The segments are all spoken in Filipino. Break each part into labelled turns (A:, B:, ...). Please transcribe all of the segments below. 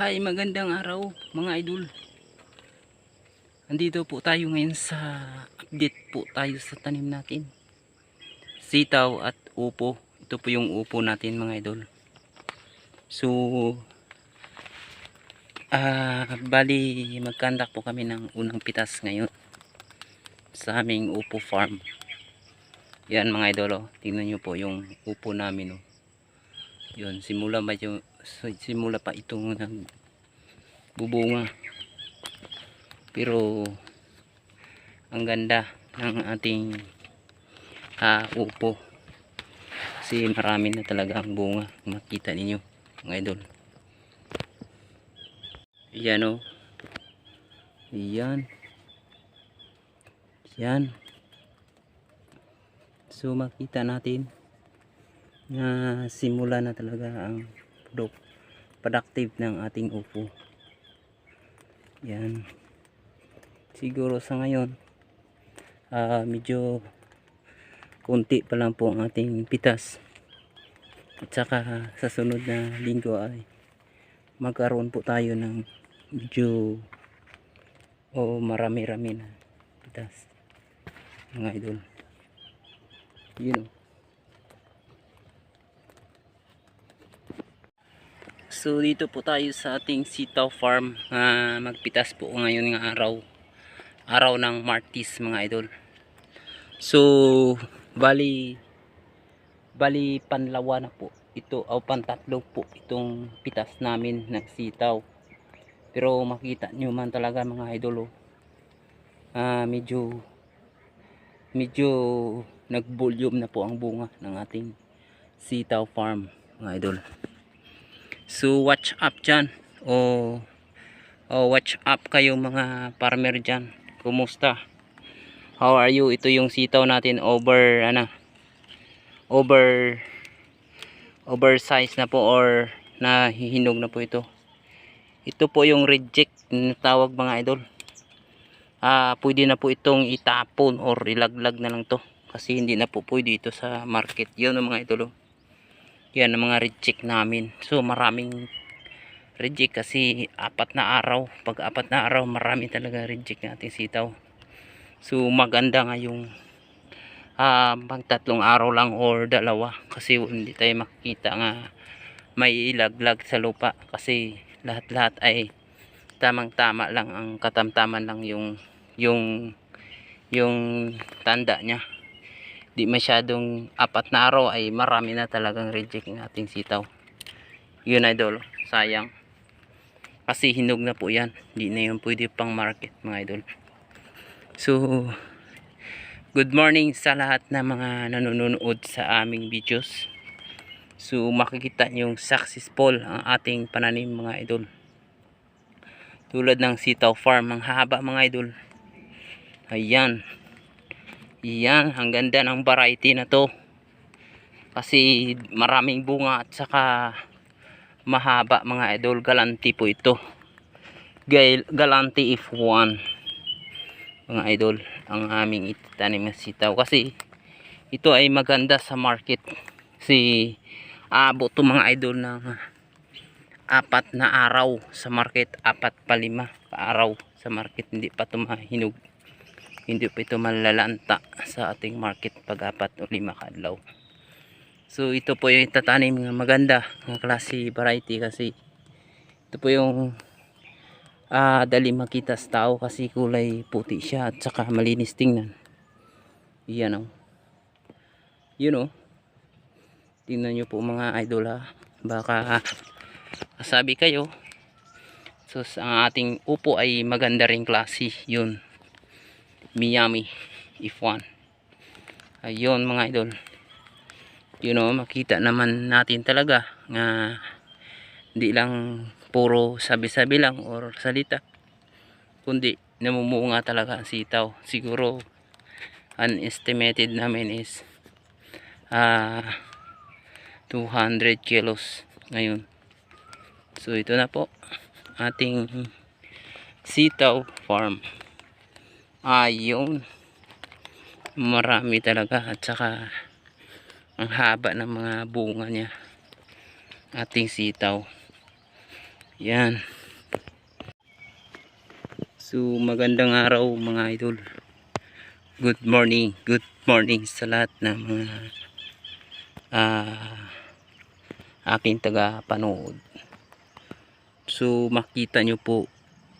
A: Hi, magandang araw mga idol. Andito po tayo ngayon sa update po tayo sa tanim natin. Sitaw at upo. Ito po yung upo natin mga idol. So, ah bali magkandak po kami ng unang pitas ngayon sa aming upo farm. Yan mga idol, oh. tingnan nyo po yung upo namin. Oh. Yun, simula yung simula pa itong nag bubunga. Pero ang ganda ng ating ah, upo. Kasi marami na talaga ang bunga makita ninyo mga idol. Yan o yan. Yan. So makita natin na simula na talaga ang productive ng ating upo. Yan. Siguro sa ngayon ah medyo kunti pa lang po ang ating pitas. At saka sa sunod na linggo ay magkaroon po tayo ng medyo o marami-rami na pitas mga idol. Yun o So dito po tayo sa ating sitaw farm na magpitas po ngayon ng araw. Araw ng Martis mga idol. So bali bali panlawa na po ito o pantatlo po itong pitas namin ng sitaw. Pero makita nyo man talaga mga idol oh. Ah, medyo medyo nag-volume na po ang bunga ng ating sitaw farm mga idol. So watch up dyan. O, o watch up kayo mga farmer dyan. Kumusta? How are you? Ito yung sitaw natin over ano over oversize na po or nahihinog na po ito. Ito po yung reject na tawag mga idol. Ah, pwede na po itong itapon or ilaglag na lang to kasi hindi na po pwede ito sa market. ang mga idol. oh. Yan ang mga reject namin. So maraming reject kasi apat na araw. Pag apat na araw marami talaga reject natin sitaw. So maganda nga yung pag tatlong araw lang or dalawa kasi hindi tayo makikita nga may ilaglag sa lupa kasi lahat-lahat ay tamang tama lang ang katamtaman lang yung yung yung tanda niya di masyadong apat na araw ay marami na talagang reject ng ating sitaw. Yun idol. Sayang. Kasi hinog na po yan. Di na yun pwede pang market mga idol. So good morning sa lahat na mga nanonood sa aming videos. So makikita nyo successful ang ating pananim mga idol. Tulad ng sitaw farm ang haba mga idol. Ayan yan, ang ganda ng variety na to. Kasi maraming bunga at saka mahaba mga idol. Galanti po ito. Gail, galanti if one. Mga idol, ang aming itanim na sitaw. Kasi ito ay maganda sa market. Kasi aabot to mga idol ng apat na araw sa market. Apat pa lima pa araw sa market. Hindi pa ito mahinog hindi pa ito malalanta sa ating market pag apat o lima kadlaw so ito po yung tatanim ng maganda ng klase variety kasi ito po yung ah, dali makita sa tao kasi kulay puti siya at saka malinis tingnan. Yan o yun o tingnan nyo po mga idol ha baka sabi kayo so ang ating upo ay maganda ring klase yun Miami if one. Ayun mga idol. You know makita naman natin talaga nga hindi lang puro sabi-sabi lang or salita kundi namumunga talaga ang sitaw. Siguro unestimated namin is ah 200 kilos ngayon. So ito na po ating sitaw farm ayun marami talaga at saka ang haba ng mga bunga niya ating sitaw Yan. So magandang araw mga idol. Good morning. Good morning sa lahat ng mga ah aking taga panood. So makita nyo po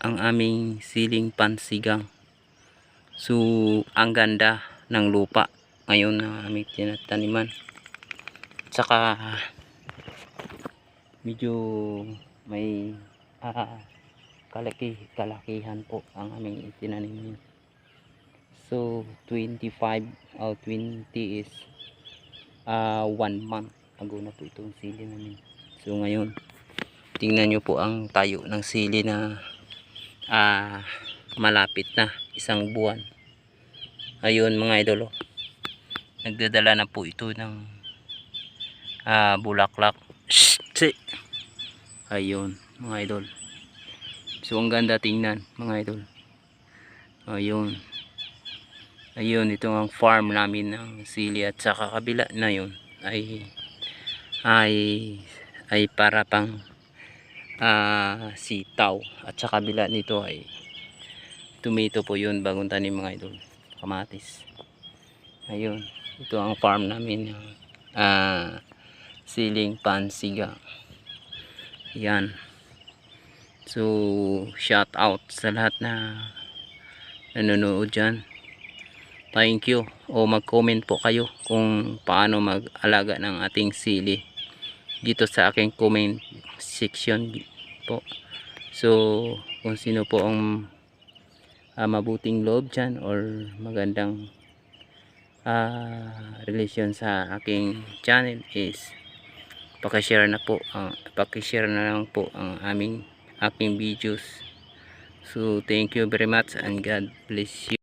A: ang aming siling pansigang. So ang ganda ng lupa ngayon na aming tinataniman. Tsaka medyo may ah, kalaki kalakihan po ang aming itinanim. So 25 or 20 is ah one month ago na po itong sili namin. So ngayon tingnan nyo po ang tayo ng sili na ah malapit na isang buwan. Ayun mga idol oh. Nagdadala na po ito ng ah bulaklak. Ayun mga idol. So ang ganda tingnan mga idol. Ayun. Ayun ito ang farm namin ng sili at saka kabila na yun ay ay ay para pang ah sitaw at sa kabila nito ay tomato po yun bagong tanim mga idol. Kamatis. Ayun. Ito ang farm namin. Ah siling pansiga. Yan. So shout out sa lahat na nanonood dyan. Thank you. O mag comment po kayo kung paano mag alaga ng ating sili dito sa aking comment section po. So kung sino po ang ah, mabuting loob dyan or magandang ah, relasyon sa aking channel is pakishare na po uh, pakishare na lang po ang aming aking videos. So thank you very much and God bless you